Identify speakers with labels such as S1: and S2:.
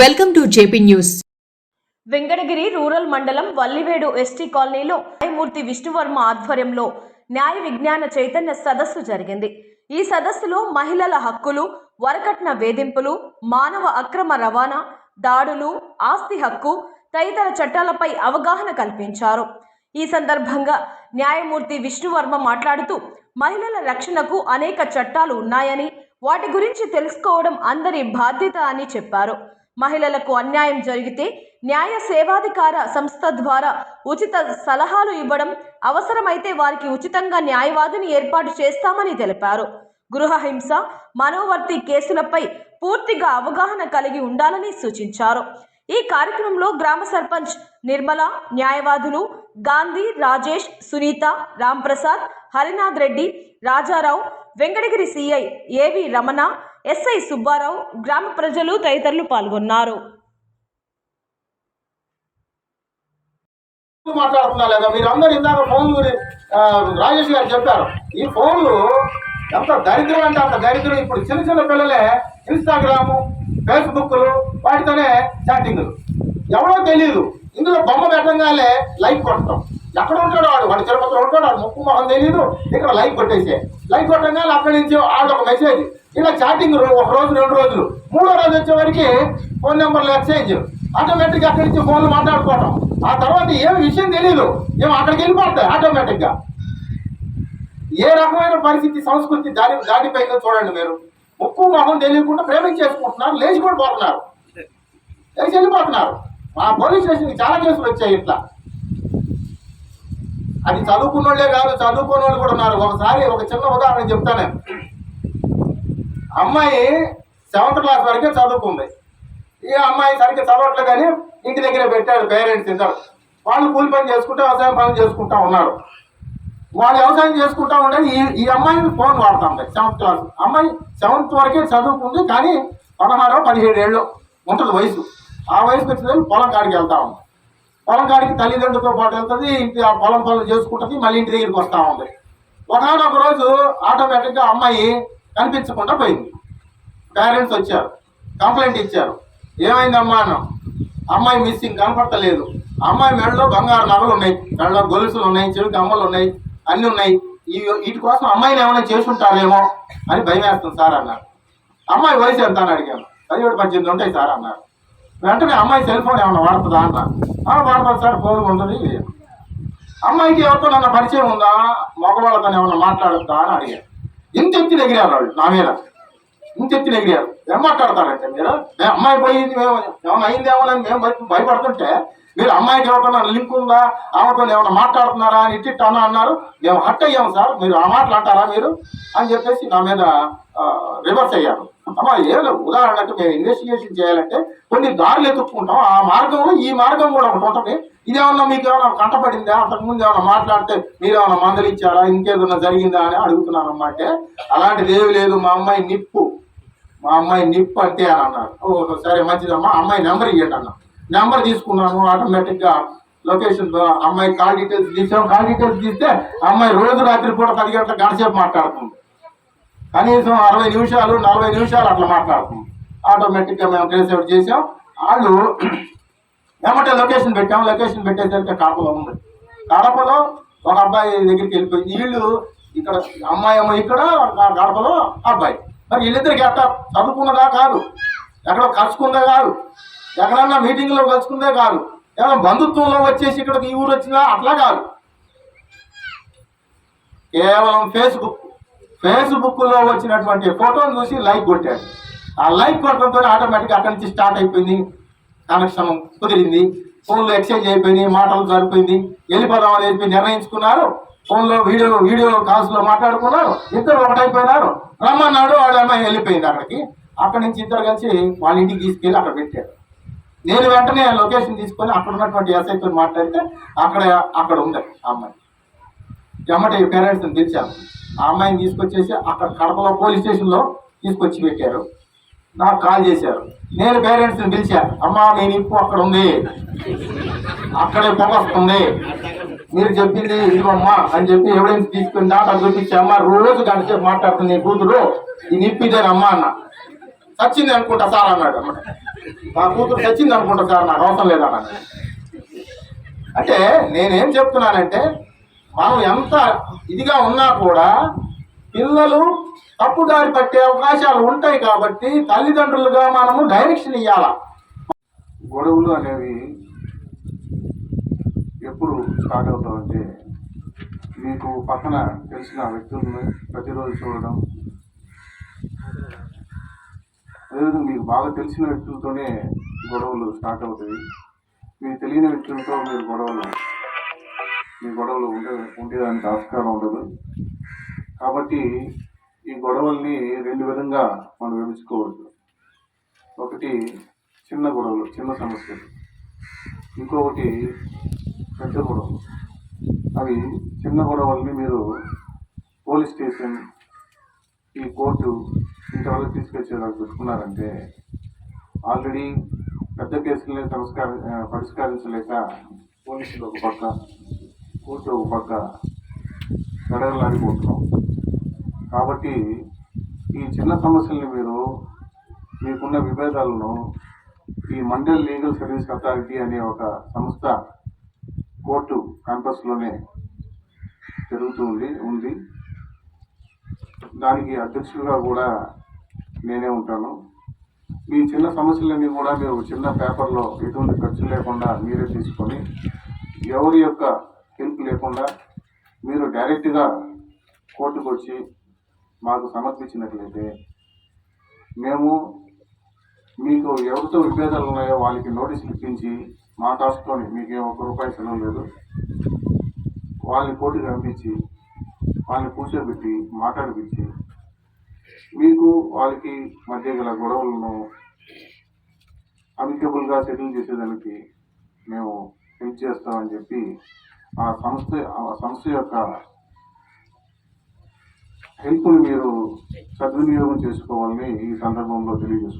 S1: Welcome to JP news.
S2: Venkatagiri rural మండలం Vallivedu ST కాలనీలో న్యాయమూర్తి విష్ణువర్మ ఆధ్వర్యంలో న్యాయ విజ్ఞాన చైతన్య సదస్సు జరిగింది. ఈ సదస్సులో మహిళల హక్కులు వరకట్న వేధింపులు మానవ అక్రమ రవాణా దాడులు ఆస్తి హక్కు తదితర చట్టాలపై అవగాహన కల్పించారు. ఈ సందర్భంగా న్యాయమూర్తి విష్ణువర్మ మాట్లాడుతూ మహిళల రక్షణకు అనేక చట్టాలు ఉన్నాయని వాటి గురించి తెలుసుకోవడం అందరి బాధ్యత అని చెప్పారు. మహిళలకు అన్యాయం జరిగితే న్యాయ సేవాధికార సంస్థ ద్వారా ఉచిత సలహాలు ఇవ్వడం అవసరమైతే వారికి ఉచితంగా న్యాయవాదిని ఏర్పాటు చేస్తామని తెలిపారు. గృహ హింస మనోవర్తి కేసులపై పూర్తిగా అవగాహన కలిగి ఉండాలని సూచించారు. ఈ కార్యక్రమంలో గ్రామ సర్పంచ్ నిర్మల న్యాయవాదులు Gandhi Rajesh Sunitha Ramprasad Harinath Reddy Rajarao Venkatagiri CI AV Ramana SI Subbarao గ్రామ ప్రజలు తదితరులు పాల్గొన్నారు.
S3: మాట్లాడుతున్నా లేదా? మీరందరూ ఇందాక ఫోన్ రాజేష్ గారు చెప్పారు. ఈ ఫోన్లు ఎంత దరిద్రం అంటే అంత దరిద్రం. ఇప్పుడు చిన్న చిన్న పిల్లలే ఇన్స్టాగ్రాము ఫేస్బుక్లు వాటితోనే చాటింగ్లు. ఎవరో తెలియదు ఇందులో బొమ్మ పెట్టంగానే లైక్ కొట్టడం. ఎక్కడ ఉంటాడు వాడు? వాడు తిరుపతిలో ఉంటాడు వాడు ముక్కు మొహం తెలియదు ఇక్కడ లైక్ కొట్టేసే. లైక్ కొట్టంగానే అక్కడి నుంచి వాళ్ళ ఒక మెసేజ్. ఇలా చాటింగ్ ఒక రోజు రెండు రోజులు. మూడో రోజు వచ్చేవరకు ఫోన్ నెంబర్లు ఎక్స్చేంజ్ ఆటోమేటిక్గా అక్కడి నుంచి ఫోన్లు మాట్లాడుకోవడం ఆ తర్వాత ఏం విషయం తెలియదు ఏం అక్కడికి వెళ్ళిపోతాయి ఆటోమేటిక్గా ఏ రకమైన పరిస్థితి సంస్కృతి దాని దాటిపోయిందో చూడండి మీరు. ముక్కు మొహం తెలియకుండా ప్రేమించేసుకుంటున్నారు లేచి కూడా పోతున్నారు. లేచి వెళ్ళిపోతున్నారు. మా పోలీస్ స్టేషన్కి చాలా కేసులు వచ్చాయి ఇట్లా. అది చదువుకున్నోళ్ళే కాదు చదువుకున్న వాళ్ళు కూడా ఉన్నారు. ఒకసారి ఒక చిన్న ఉదాహరణ చెప్తానే అమ్మాయి సెవెంత్ క్లాస్ వరకే చదువుకుంది. ఈ అమ్మాయి సరిగ్గా చదవట్లేదు కానీ ఇంటి దగ్గర పెట్టాడు పేరెంట్స్ ఇద్దరు. వాళ్ళు కూలి పని చేసుకుంటూ వ్యవసాయం పని చేసుకుంటా ఉన్నారు. వాళ్ళు వ్యవసాయం చేసుకుంటా ఉంటే ఈ ఈ అమ్మాయిని ఫోన్ వాడుతుంది సెవెంత్ క్లాస్. అమ్మాయి సెవెంత్ వరకే చదువుకుంది కానీ పదహారో పదిహేడు ఏళ్ళు ఉంటుంది వయసు. ఆ వయసుకి వచ్చిన పొలం కాడికి వెళ్తా ఉంది. పొలం కాడికి తల్లిదండ్రులతో పాటు వెళ్తుంది ఇంటి ఆ పొలం పనులు చేసుకుంటుంది మళ్ళీ ఇంటి దగ్గరికి వస్తూ ఉంది. ఒకనొక రోజు ఆటోమేటిక్గా అమ్మాయి కనిపించకుండా పోయింది. పేరెంట్స్ వచ్చారు. కంప్లైంట్ ఇచ్చారు. ఏమైందమ్మా అన్నాం. అమ్మాయి మిస్సింగ్ కనపడతలేదు. అమ్మాయి మెడలో బంగారు నగలు ఉన్నాయి. మెడలో గొలుసులు ఉన్నాయి చెవి కమ్మలు ఉన్నాయి అన్నీ ఉన్నాయి. ఈ వీటి కోసం అమ్మాయిని ఏమైనా చేసుంటారేమో అని భయం వేస్తుంది సార్ అన్నారు. అమ్మాయి వయసు ఎంత అని అడిగాను. పదిహేడు పద్దెనిమిది ఉంటాయి సార్ అన్నారు. వెంటనే అమ్మాయి సెల్ ఫోన్ ఏమైనా వాడుతుందా అన్న. "ఆ, సార్ ఫోన్ ఉంటుంది. అమ్మాయికి ఎవరితో నన్న పరిచయం ఉందా? మగవాళ్ళతో ఏమైనా మాట్లాడుతా అని అడిగాను. ఇంత ఎత్తి ఎగిరారు వాళ్ళు నా మీద. ఇంత ఎత్తి ఎగిరారు ఏం మాట్లాడతారంటే మీరు? అమ్మాయి పోయింది మేము ఏమైనా అయిందేమోనని మేము భయపడుతుంటే మీరు అమ్మాయికి ఎవరికన్నా లింక్ ఉందా? ఆమెతో ఏమైనా మాట్లాడుతున్నారా అని ఇట్టి అన్న అన్నారు. మేము హట్ అయ్యాము సార్. మీరు ఆ మాటలు అంటారా మీరు? అని చెప్పేసి నా మీద రివర్స్ అయ్యారు. అమ్మా ఏం లేదు ఉదాహరణకు మేము ఇన్వెస్టిగేషన్ చేయాలంటే కొన్ని దారులు ఎత్తుక్కుంటాం ఆ మార్గంలో ఈ మార్గం కూడా ఒకటి ఉంటుంది. ఇదేమన్నా మీకు ఏమైనా కంటపడిందా అంతకుముందు ఏమైనా మాట్లాడితే మీరు ఏమైనా మందలు ఇచ్చారా? ఇంకేదన్నా జరిగిందా అని అడుగుతున్నాను అన్నమాట అలాంటిది ఏమి లేదు. మా అమ్మాయి నిప్పు. మా అమ్మాయి నిప్పు అంటే అని అన్నారు. ఓ సరే మంచిదమ్మా. అమ్మాయి నెంబర్ ఇవ్వండి అన్న నెంబర్ తీసుకున్నాము ఆటోమేటిక్గా లొకేషన్ అమ్మాయి కాల్ డీటెయిల్స్ తీసాం. కాల్ డీటెయిల్స్ తీస్తే అమ్మాయి రోజు రాత్రి పూట పది గంటల గంటసేపు మాట్లాడుతుంది. కనీసం అరవై నిమిషాలు నలభై నిమిషాలు అట్లా మాట్లాడుతుంది. ఆటోమేటిక్గా మేము ట్రేస్ అవుట్ చేసాం. వాళ్ళు ఏమంటే లొకేషన్ పెట్టాం. లొకేషన్ పెట్టేసరికి కడపలో ఉంది. కడపలో ఒక అబ్బాయి దగ్గరికి వెళ్ళిపోయింది వీళ్ళు ఇక్కడ అమ్మాయి అమ్మ ఇక్కడ గడపలో అబ్బాయి. మరి వీళ్ళిద్దరికి ఎట్లా చదువుకున్నదా కాదు? ఎక్కడ కలుసుకుందా కాదు? ఎక్కడన్నా మీటింగ్లో కలుసుకుందే కాదు. ఏమైనా బంధుత్వంలో వచ్చేసి ఇక్కడికి ఈ ఊరు వచ్చినా అట్లా కాదు. కేవలం ఫేస్బుక్ ఫేస్బుక్లో వచ్చినటువంటి ఫోటోని చూసి లైక్ కొట్టాడు ఆ లైక్ కొట్టడంతో ఆటోమేటిక్గా అక్కడి నుంచి స్టార్ట్ అయిపోయింది. కనెక్షన్ కుదిరింది. ఫోన్లో ఎక్స్చేంజ్ అయిపోయింది మాటలు జరిపోయింది వెళ్ళిపోదాం అని చెప్పి నిర్ణయించుకున్నారు. ఫోన్లో వీడియో వీడియో కాల్స్లో మాట్లాడుకున్నారు. ఇద్దరు ఒకటైపోయినారు. రమ్మన్నాడు వాడు అమ్మాయి వెళ్ళిపోయింది అక్కడికి. అక్కడి నుంచి ఇద్దరు కలిసి వాళ్ళ ఇంటికి తీసుకెళ్ళి అక్కడ పెట్టారు. నేను వెంటనే లొకేషన్ తీసుకొని అక్కడ ఉన్నటువంటి ఎస్ఐతో మాట్లాడితే అక్కడ అక్కడ ఉంది ఆ అమ్మాయి. ఎమ్మటే పేరెంట్స్ని పిలిచాను. ఆ అమ్మాయిని తీసుకొచ్చేసి అక్కడ కడపలో పోలీస్ స్టేషన్లో తీసుకొచ్చి పెట్టారు. నాకు కాల్ చేశారు. నేను పేరెంట్స్ని పిలిచాను అమ్మా నేను ఇప్పు అక్కడ ఉంది. అక్కడే పొగ వస్తుంది. మీరు చెప్పింది ఇదిగమ్మా అని చెప్పి ఎవిడెన్స్ తీసుకుని దాకా చూపించి అమ్మ రోజు గంట మాట్లాడుతుంది నీ కూతురు. ఈ నిప్పిదేనమ్మా అన్న. చచ్చింది అనుకుంటా సార్ అన్నాడు అన్నమాట నా కూతురు చచ్చింది అనుకుంటా సార్ నాకు అవసరం లేదన్నాడు అంటే నేనేం చెప్తున్నానంటే మనం ఎంత ఇదిగా ఉన్నా కూడా పిల్లలు తప్పుదారి పట్టే అవకాశాలు ఉంటాయి కాబట్టి తల్లిదండ్రులుగా మనము డైరెక్షన్ ఇవ్వాల
S1: గొడవలు అనేవి ఎప్పుడు స్టార్ట్ అవుతామంటే మీకు పక్కన తెలిసిన వ్యక్తులను ప్రతిరోజు చూడడం అదేవిధంగా మీకు బాగా తెలిసిన వ్యక్తులతోనే గొడవలు స్టార్ట్ అవుతాయి. మీకు తెలియని వ్యక్తులతో మీరు గొడవలు మీ గొడవలు ఉండే ఉండేదానికి ఆస్కారం ఉండదు. కాబట్టి ఈ గొడవల్ని రెండు విధంగా మనం విభజించుకోవచ్చు. ఒకటి చిన్న గొడవలు చిన్న సమస్యలు. ఇంకొకటి పెద్ద గొడవలు. అవి చిన్న గొడవల్ని మీరు పోలీస్ స్టేషన్ ఈ కోర్టు ఇంతవరకు తీసుకొచ్చేలాగా పెట్టుకున్నారంటే ఆల్రెడీ పెద్ద కేసులనే సంస్కార పరిష్కరించలేక పోలీసులు ఒక పక్క కోర్టు ఒక పక్క గడగలాడిపోతున్నాం. కాబట్టి ఈ చిన్న సమస్యల్ని మీరు మీకున్న విభేదాలను ఈ మండల్ లీగల్ సర్వీస్ అథారిటీ అనే ఒక సంస్థ కోర్టు క్యాంపస్లోనే జరుగుతూ ఉంది ఉంది. దానికి అధ్యక్షుడిగా కూడా నేనే ఉంటాను. మీ చిన్న సమస్యలన్నీ కూడా మీరు చిన్న పేపర్లో ఎటువంటి ఖర్చు లేకుండా మీరే తీసుకొని ఎవరి యొక్క హెల్ప్ లేకుండా మీరు డైరెక్ట్గా కోర్టుకు వచ్చి మాకు సమర్పించినట్లయితే మేము మీకు ఎవరితో విభేదాలు ఉన్నాయో వాళ్ళకి నోటీసులు ఇప్పించి మా టాస్క్తోని మీకు ఏ ఒక్క రూపాయి సెలవు లేదు. వాళ్ళని కోర్టుకు పంపించి వాళ్ళని కూర్చోబెట్టి మాట్లాడిపించి మీకు వాళ్ళకి మధ్య గల గొడవలను అమికబుల్గా సెటిల్ చేసేదానికి మేము హెల్ప్ చేస్తామని చెప్పి ఆ సంస్థ ఆ సంస్థ యొక్క హెల్ప్ని మీరు సద్వినియోగం చేసుకోవాలని ఈ సందర్భంలో తెలియజేసుకుంటున్నాను